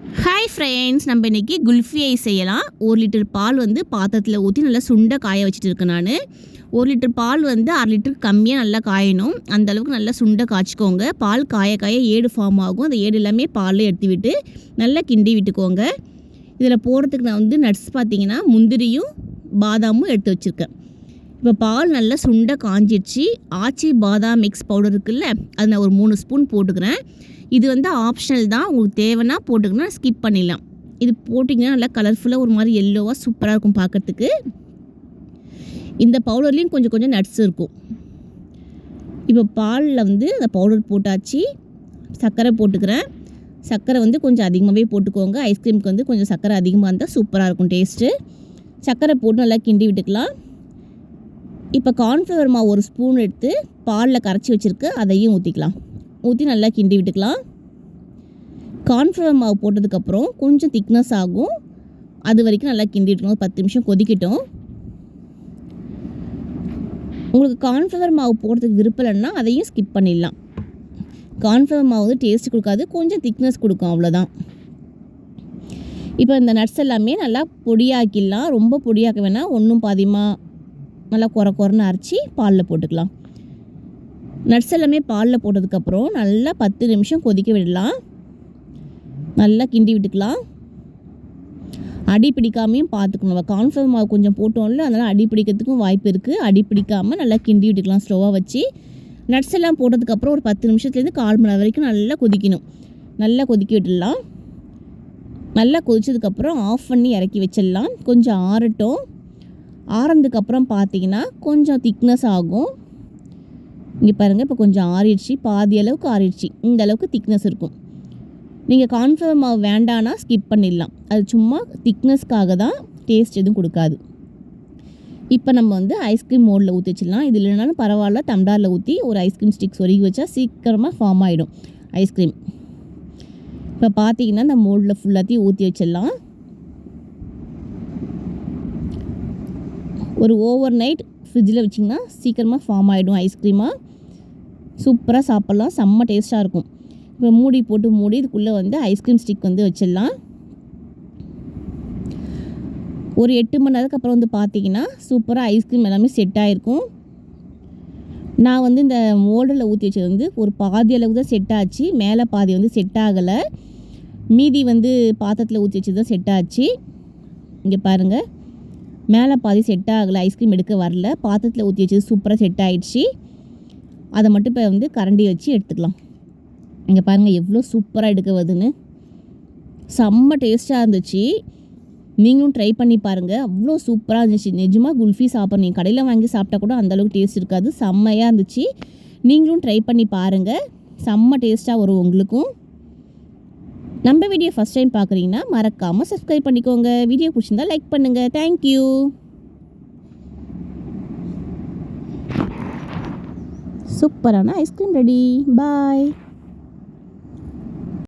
Hi friends நம்ம இன்றைக்கி kulfi ice செய்யலாம். ஒரு லிட்டர் பால் வந்து பாத்திரத்தில் ஊற்றி நல்லா சுண்டை காய வச்சுட்டு இருக்கேன் நான். ஒரு லிட்டர் பால் வந்து அரை லிட்டருக்கு கம்மியாக நல்லா காயணும். அந்த அளவுக்கு நல்லா சுண்டை காய்ச்சிக்கோங்க. பால் காய காய ஏடு ஃபார்ம் ஆகும். அந்த ஏடு எல்லாமே பாலில் எடுத்து விட்டு நல்லா கிண்டி விட்டுக்கோங்க. இதில் போடுறதுக்கு நான் வந்து நட்ஸ் பார்த்தீங்கன்னா முந்திரியும் பாதாமும் எடுத்து வச்சுருக்கேன். இப்போ பால் நல்லா சுண்ட காஞ்சிடுச்சு ஆச்சி பாதாம் மிக்ஸ் பவுடர் இருக்குல்ல அது நான் ஒரு மூணு ஸ்பூன் போட்டுக்கிறேன். இது வந்து ஆப்ஷனல் தான் உங்களுக்கு தேவைன்னா போட்டுக்கணும் ஸ்கிப் பண்ணிடலாம். இது போட்டிங்கன்னா நல்லா கலர்ஃபுல்லாக ஒரு மாதிரி எல்லோவாக சூப்பராக இருக்கும் பார்க்குறதுக்கு. இந்த பவுடர்லேயும் கொஞ்சம் கொஞ்சம் நட்ஸ் இருக்கும். இப்போ பாலில் வந்து அந்த பவுடர் போட்டாச்சு. சர்க்கரை போட்டுக்கிறேன். சர்க்கரை வந்து கொஞ்சம் அதிகமாகவே போட்டுக்கோங்க. ஐஸ்கிரீமுக்கு வந்து கொஞ்சம் சர்க்கரை அதிகமாக இருந்தால் சூப்பராக இருக்கும் டேஸ்ட்டு சர்க்கரை போட்டு நல்லா கிண்டி விட்டுக்கலாம். இப்போ கார்ன்ஃப்ளவர் மாவு ஒரு ஸ்பூன் எடுத்து பாலில் கரைச்சி வச்சுருக்கு அதையும் ஊற்றிக்கலாம் ஊற்றி நல்லா கிண்டி விட்டுக்கலாம். கார்ன்ஃப்ளவர் மாவு போட்டதுக்கப்புறம் கொஞ்சம் திக்னஸ் ஆகும். அது வரைக்கும் நல்லா கிண்டி விட்டுக்கணும் பத்து நிமிஷம் கொதிக்கட்டும். உங்களுக்கு கார்ன்ஃப்ளவர் மாவு போடுறதுக்கு விருப்பம் இல்லைன்னா அதையும் ஸ்கிப் பண்ணிடலாம். கார்ன்ஃப்ளவர் மாவு வந்து டேஸ்ட் கொடுக்காது. கொஞ்சம் திக்னஸ் கொடுக்கும் அவ்வளோதான் இப்போ இந்த நட்ஸ் எல்லாமே நல்லா பொடியாக்கிடலாம். ரொம்ப பொடியாக்க வேணால் ஒன்றும் பாதிமாக நல்லா குறை குறைன்னு அரைச்சி பாலில் போட்டுக்கலாம். நட்ஸ் எல்லாமே பாலில் போட்டதுக்கப்புறம் நல்லா பத்து நிமிஷம் கொதிக்க விடலாம். நல்லா கிண்டி விட்டுக்கலாம். அடி பிடிக்காமையும் பார்த்துக்கணும். நம்ம கார்ன்ஃப்ளவர் மாவு கொஞ்சம் போட்டோம்ல அதனால் அடி பிடிக்கிறதுக்கும் வாய்ப்பு இருக்குது அடி பிடிக்காமல் நல்லா கிண்டி விட்டுக்கலாம் ஸ்லோவாக வச்சு. நட்ஸ் எல்லாம் போட்டதுக்கப்புறம் ஒரு பத்து நிமிஷத்துலேருந்து கால் மணி நேரம் வரைக்கும் நல்லா கொதிக்கணும். நல்லா கொதிக்க விட்டுடலாம். நல்லா கொதிச்சதுக்கப்புறம் ஆஃப் பண்ணி இறக்கி வச்சிடலாம். கொஞ்சம் ஆறட்டும். ஆறதுக்கப்புறம் பார்த்தீங்கன்னா கொஞ்சம் திக்னஸ் ஆகும். இங்கே பாருங்கள் இப்போ கொஞ்சம் ஆறிடுச்சு. பாதி அளவுக்கு ஆறிடுச்சு. இந்த அளவுக்கு திக்னஸ் இருக்கும். நீங்கள் கார்ன்ஃப்ளவர் மாவு வேண்டானா ஸ்கிப் பண்ணிடலாம். அது சும்மா திக்னஸ்க்காக தான் டேஸ்ட் எதுவும் கொடுக்காது. இப்போ நம்ம வந்து ஐஸ்கிரீம் மோடில் ஊற்றி வச்சிடலாம். இது இல்லைனாலும் பரவாயில்ல தம்டாரில் ஊற்றி ஒரு ஐஸ்கிரீம் ஸ்டிக் சொருகி வச்சா சீக்கிரமாக ஃபார்ம் ஆகிடும் ஐஸ்கிரீம் இப்போ பார்த்தீங்கன்னா இந்த மோல்டில் ஃபுல்லாத்தையும் ஊற்றி வச்சிடலாம். ஒரு ஓவர் நைட் ஃப்ரிட்ஜில் வச்சிங்கன்னா சீக்கிரமாக ஃபார்ம் ஆகிடும் ஐஸ்கிரீமாக சூப்பராக சாப்பிட்லாம். செம்ம டேஸ்ட்டாக இருக்கும். இப்போ மூடி போட்டு மூடி இதுக்குள்ளே வந்து ஐஸ்கிரீம் ஸ்டிக் வந்து வச்சிடலாம். ஒரு எட்டு மணி நேரத்துக்கு அப்புறம் வந்து பார்த்தீங்கன்னா சூப்பராக ஐஸ்கிரீம் எல்லாமே செட் ஆகிருக்கும் நான் வந்து இந்த மோல்டில் ஊற்றி வச்சது வந்து ஒரு பாதி அளவு தான் செட் ஆச்சு. மேலே பாதி வந்து செட் ஆகலை. மீதி வந்து பாத்திரத்தில் ஊற்றி வச்சது தான் செட் ஆச்சு. இங்கே பாருங்கள் மேலே பாதி செட் ஆகலை ஐஸ்கிரீம் எடுக்க வரல. பாத்திரத்தில் ஊற்றி வச்சது சூப்பராக செட் ஆகிடுச்சு அதை மட்டும் இப்போ வந்து கரண்டி வச்சு எடுத்துக்கலாம். இங்கே பாருங்கள் எவ்வளோ சூப்பராக எடுக்க வருதுன்னு. செம்ம டேஸ்ட்டாக இருந்துச்சு. நீங்களும் ட்ரை பண்ணி பாருங்கள் அவ்வளோ சூப்பராக இருந்துச்சு. நிஜமாக குல்ஃபி சாப்பிட்ற நீங்கள் கடையில் வாங்கி சாப்பிட்டா கூட அந்தளவுக்கு டேஸ்ட் இருக்காது. செம்மையாக இருந்துச்சு. நீங்களும் ட்ரை பண்ணி பாருங்கள் செம்ம டேஸ்ட்டாக வரும் உங்களுக்கும். நம்ம வீடியோ ஃபஸ்ட் டைம் பார்க்குறீங்கன்னா மறக்காமல் சப்ஸ்கிரைப் பண்ணிக்கோங்க. வீடியோ பிடிச்சிருந்தா லைக் பண்ணுங்கள் தேங்க்யூ சூப்பரான ஐஸ்கிரீம் ரெடி பாய்